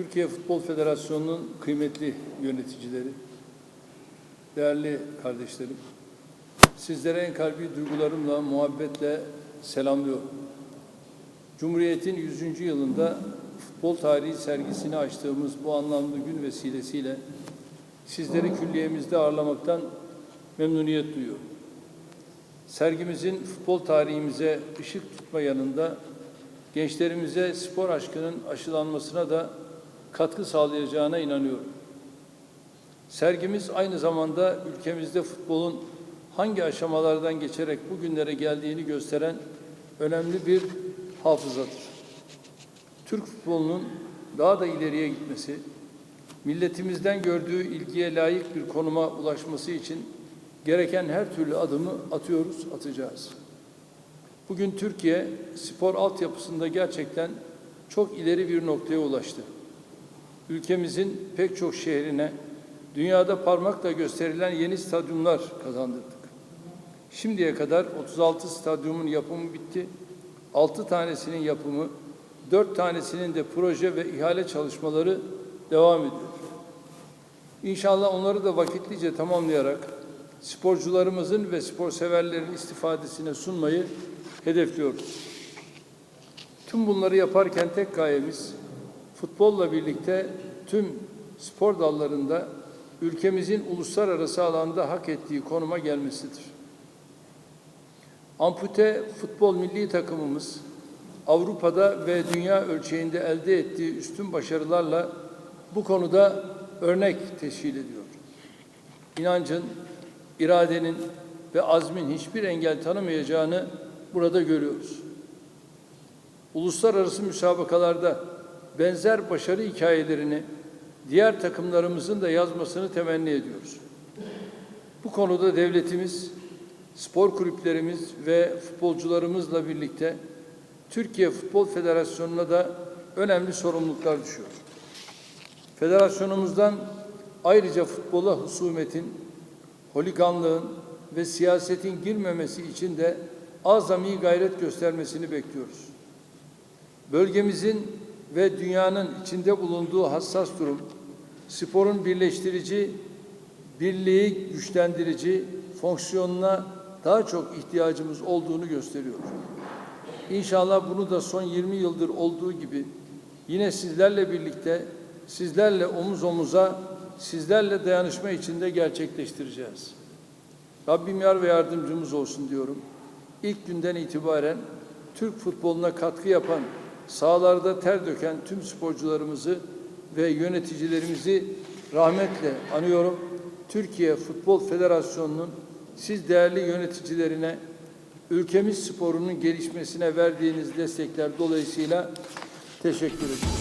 Türkiye Futbol Federasyonu'nun kıymetli yöneticileri, değerli kardeşlerim, sizlere en kalbi duygularımla, muhabbetle selamlıyorum. Cumhuriyet'in 100. yılında futbol tarihi sergisini açtığımız bu anlamlı gün vesilesiyle sizleri külliyemizde ağırlamaktan memnuniyet duyuyorum. Sergimizin futbol tarihimize ışık tutma yanında gençlerimize spor aşkının aşılanmasına da katkı sağlayacağına inanıyorum. Sergimiz aynı zamanda ülkemizde futbolun hangi aşamalardan geçerek bugünlere geldiğini gösteren önemli bir hafızadır. Türk futbolunun daha da ileriye gitmesi, milletimizden gördüğü ilgiye layık bir konuma ulaşması için gereken her türlü adımı atıyoruz, atacağız. Bugün Türkiye spor altyapısında gerçekten çok ileri bir noktaya ulaştı. Ülkemizin pek çok şehrine dünyada parmakla gösterilen yeni stadyumlar kazandırdık. Şimdiye kadar 36 stadyumun yapımı bitti. 6 tanesinin yapımı, 4 tanesinin de proje ve ihale çalışmaları devam ediyor. İnşallah onları da vakitlice tamamlayarak sporcularımızın ve spor severlerin istifadesine sunmayı hedefliyoruz. Tüm bunları yaparken tek gayemiz futbolla birlikte tüm spor dallarında ülkemizin uluslararası alanda hak ettiği konuma gelmesidir. Ampute futbol milli takımımız Avrupa'da ve dünya ölçeğinde elde ettiği üstün başarılarla bu konuda örnek teşkil ediyor. İnancın, iradenin ve azmin hiçbir engel tanımayacağını burada görüyoruz. Uluslararası müsabakalarda benzer başarı hikayelerini diğer takımlarımızın da yazmasını temenni ediyoruz. Bu konuda devletimiz, spor kulüplerimiz ve futbolcularımızla birlikte Türkiye Futbol Federasyonu'na da önemli sorumluluklar düşüyor. Federasyonumuzdan ayrıca futbola husumetin, holiganlığın ve siyasetin girmemesi için de azami gayret göstermesini bekliyoruz. Bölgemizin ve dünyanın içinde bulunduğu hassas durum, sporun birleştirici, birliği güçlendirici fonksiyonuna daha çok ihtiyacımız olduğunu gösteriyor. İnşallah bunu da son 20 yıldır olduğu gibi yine sizlerle birlikte, sizlerle omuz omuza, sizlerle dayanışma içinde gerçekleştireceğiz. Rabbim yar ve yardımcımız olsun diyorum. İlk günden itibaren Türk futboluna katkı yapan, sahalarda ter döken tüm sporcularımızı ve yöneticilerimizi rahmetle anıyorum. Türkiye Futbol Federasyonu'nun siz değerli yöneticilerine ülkemiz sporunun gelişmesine verdiğiniz destekler dolayısıyla teşekkür ederim.